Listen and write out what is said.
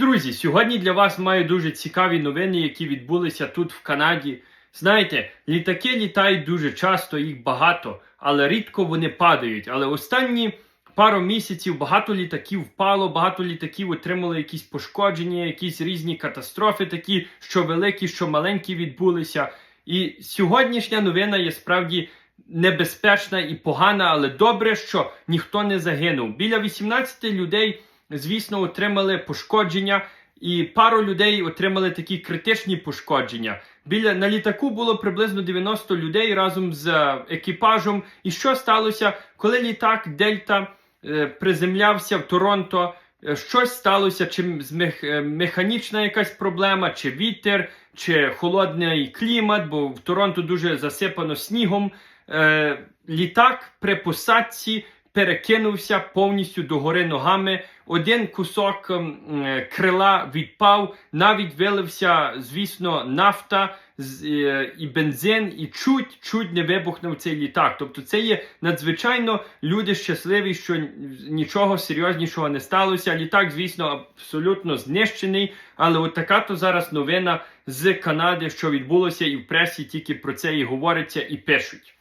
друзі! Сьогодні для вас маю дуже цікаві новини, які відбулися тут в Канаді. Знаєте, літаки літають дуже часто, їх багато, але рідко вони падають. Але останні пару місяців багато літаків впало, багато літаків отримали якісь пошкодження, якісь різні катастрофи, такі, що великі, що маленькі відбулися. І сьогоднішня новина є справді небезпечна і погана, але добре, що ніхто не загинув. Біля 18 людей, звісно, отримали пошкодження, і пару людей отримали такі критичні пошкодження. Біля на літаку було приблизно 90 людей разом з е, екіпажем. І що сталося, коли літак Дельта е, приземлявся в Торонто? е, Щось сталося, чи механічна якась проблема, чи вітер, чи холодний клімат, бо в Торонто дуже засипано снігом. Літак при посадці перекинувся повністю догори ногами. Один кусок ем, е, крила відпав, навіть вилився, звісно, нафта е, і бензин, і чуть чуть не вибухнув цей літак. Тобто, це є надзвичайно люди щасливі, що нічого серйознішого не сталося. Літак, звісно, абсолютно знищений. Але от така то зараз новина з Канади, що відбулося, і в пресі тільки про це і говориться, і пишуть.